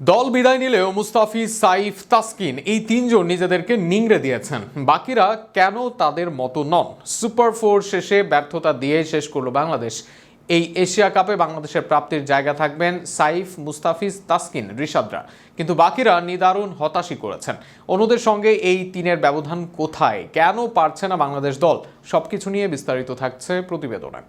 দল বিদায় নিলেও মুস্তাফিজ সাইফ, তাসকিন এই তিনজন নিজেদেরকে নিংড়ে দিয়েছেন। বাকিরা কেন তাদের মতো নন? সুপার ফোর শেষে ব্যর্থতা দিয়ে শেষ করল বাংলাদেশ। এই এশিয়া কাপে বাংলাদেশের প্রাপ্তির জায়গা থাকবেন সাইফ, মুস্তাফিজ, তাসকিন ঋষাদরা কিন্তু বাকিরা নিদারুণ হতাশই করেছেন। অন্যদের সঙ্গে এই তিনের ব্যবধান কোথায়? কেন পারছে না বাংলাদেশ দল? সবকিছু নিয়ে বিস্তারিত থাকছে প্রতিবেদনে।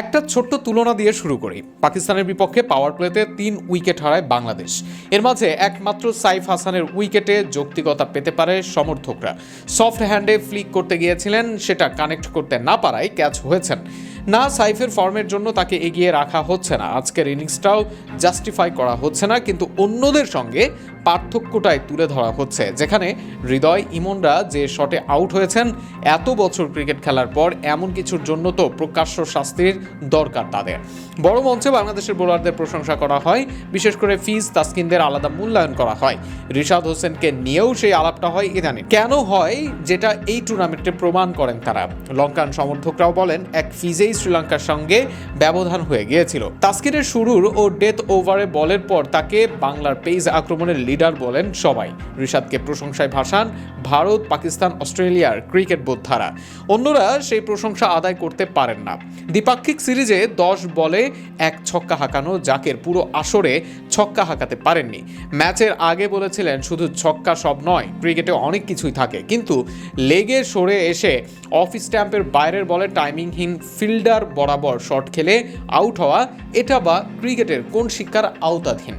একটা ছোট্ট তুলনা দিয়ে শুরু করি। পাকিস্তানের বিপক্ষে পাওয়ার প্লেতে তিন উইকেট হারায় বাংলাদেশ। এর মাঝে একমাত্র সাইফ হাসানের উইকেটে যৌক্তিকতা পেতে পারে সমর্থকরা। সফট হ্যান্ডে ফ্লিক করতে গিয়েছিলেন, সেটা কানেক্ট করতে না পারায় ক্যাচ হয়েছেন। না সাইফের ফর্মের জন্য তাকে এগিয়ে রাখা হচ্ছে না। আজকের ইনিংসটাও জাস্টিফাই করা হচ্ছে না, কিন্তু অন্যদের সঙ্গে পার্থক্যটাই তুলে ধরা হচ্ছে। যেখানে হৃদয় ইমনরা যে শটে আউট হয়েছেন, এত বছর ক্রিকেট খেলার পর এমন কিছুর জন্য তো প্রকাশ্য শাস্তির দরকার তাদের। বড় মঞ্চে বাংলাদেশের বোলারদের প্রশংসা করা হয়, বিশেষ করে ফিজ তাসকিনদের আলাদা মূল্যায়ন করা হয়। রিশাদ হোসেনকে নিয়েও সেই আলাপটা হয় ইদানিং। কেন হয়, যেটা এই টুর্নামেন্টে প্রমাণ করেন তারা। লঙ্কান সমর্থকরাও বলেন, এক ফিজেই শ্রীলঙ্কার সঙ্গে ব্যবধান হয়ে গিয়েছিল। তাস্কিরের শুরুর ও ডেথ ওভারে বলের পর তাকে বাংলার পেজ আক্রমণের লিডার বলেন সবাই। রিশাদকে প্রশংসায় ভাসান, ভারত, পাকিস্তান, অস্ট্রেলিয়ার ক্রিকেট বোদ্ধারা। অন্যরা সেই প্রশংসা আদায় করতে পারেন না। দ্বিপাক্ষিক সিরিজে দশ বলে এক ছক্কা হাঁকানো জাকের পুরো আসরে ছক্কা হাঁকাতে পারেননি। ম্যাচের আগে বলেছিলেন, শুধু ছক্কা সব নয়, ক্রিকেটে অনেক কিছুই থাকে। কিন্তু লেগে সরে এসে অফ স্ট্যাম্পের বাইরের বলে টাইমিংহীন ফিল্ডার বরাবর শট খেলে আউট হওয়া এটা বা ক্রিকেটের কোন শিক্ষার আওতাধীন?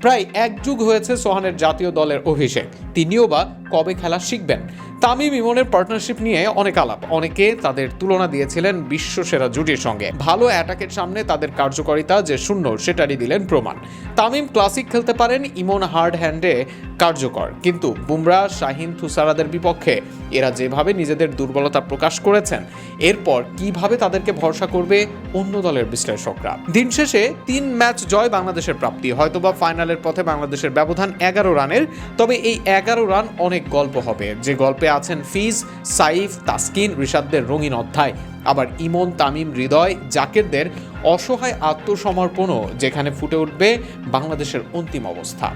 প্রায় এক যুগ হয়েছে সোহানের জাতীয় দলের অভিষেক। তিনিও বা কবে খেলা শিখবেন? তামিম ইমনের পার্টনারশিপ নিয়ে অনেক আলাপ। অনেকে তাদের তুলনা দিয়েছিলেন বিশ্ব সেরা জুটির সঙ্গে। ভালো অ্যাটাকের সামনে তাদের কার্যকারিতা যে শূন্য, সেটারই দিলেন প্রমাণ। তামিম ক্লাসিক খেলতে পারেন, ইমন হার্ড হ্যান্ডে কার্যকর। কিন্তু বুমরা, শাহিন, থুসারাদের বিপক্ষে এরা যেভাবে নিজেদের দুর্বলতা প্রকাশ করেছেন, এরপর কীভাবে তাদেরকে ভরসা করবে অন্য দলের বিশ্লেষকরা? দিন শেষে তিন ম্যাচ জয় বাংলাদেশের প্রাপ্তি। হয়তোবা ফাইনালের পথে বাংলাদেশের ব্যবধান এগারো রানের, তবে এই এগারো রান অনেক গল্প হবে। যে গল্পে আছেন ফিজ, সাইফ, তাসকিন ঋষাদদের রঙিন অধ্যায়। আবার ইমন, তামিম, হৃদয়, জাকেরদের অসহায় আত্মসমর্পণও যেখানে ফুটে উঠবে বাংলাদেশের অন্তিম অবস্থা।